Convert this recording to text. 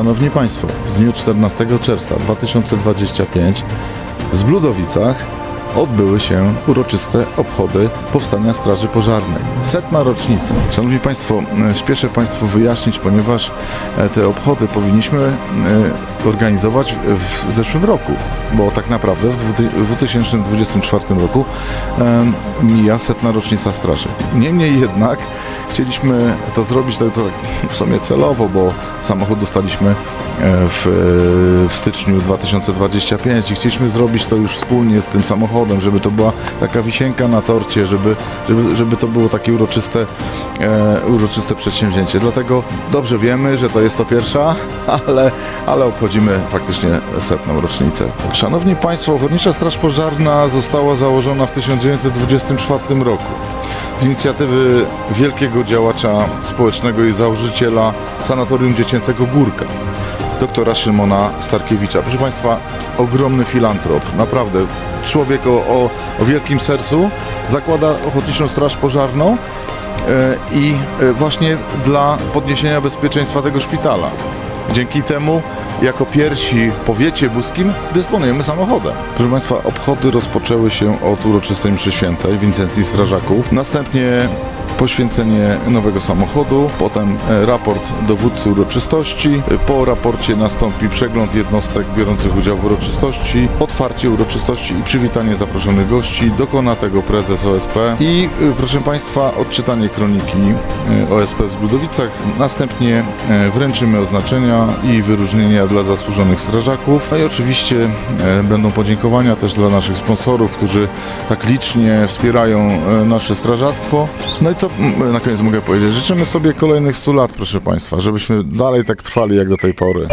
Szanowni Państwo, w dniu 14 czerwca 2025 w Bludowicach odbyły się uroczyste obchody powstania Straży Pożarnej. Setna rocznica. Szanowni Państwo, e, spieszę Państwu wyjaśnić, ponieważ e, te obchody powinniśmy e, organizować w zeszłym roku, bo tak naprawdę w dwuty- w 2024 roku mija setna rocznica Straży. Niemniej jednak chcieliśmy to zrobić to tak w sumie celowo, bo samochód dostaliśmy e, w, w styczniu 2025 i chcieliśmy zrobić to już wspólnie z tym samochodem, żeby to była taka wisienka na torcie, żeby, żeby, żeby to było takie uroczyste, e, uroczyste przedsięwzięcie. Dlatego dobrze wiemy, że to jest to pierwsza, ale, ale obchodzimy faktycznie setną rocznicę. Szanowni Państwo, Ochotnicza Straż Pożarna została założona w 1924 roku z inicjatywy wielkiego działacza społecznego i założyciela Sanatorium Dziecięcego Górka, doktora Szymona Starkiewicza. Proszę Państwa, ogromny filantrop, naprawdę człowiek o, o, o wielkim sercu, zakłada Ochotniczą Straż Pożarną i e, właśnie dla podniesienia bezpieczeństwa tego szpitala. Dzięki temu, jako pierwsi powiecie buskim, dysponujemy samochodem. Proszę Państwa, obchody rozpoczęły się od uroczystej mszy świętej Wincencji Strażaków. Następnie poświęcenie nowego samochodu, potem e, raport dowódcy uroczystości. Po raporcie nastąpi przegląd jednostek biorących udział w uroczystości, otwarcie uroczystości i przywitanie zaproszonych gości. Dokona tego prezes OSP i e, proszę Państwa, odczytanie kroniki e, OSP w Zbudowicach. Następnie wręczymy oznaczenia i wyróżnienia dla zasłużonych strażaków. No i oczywiście będą podziękowania też dla naszych sponsorów, którzy tak licznie wspierają nasze strażactwo. No i co na koniec mogę powiedzieć? Życzymy sobie kolejnych 100 lat, proszę Państwa, żebyśmy dalej tak trwali jak do tej pory.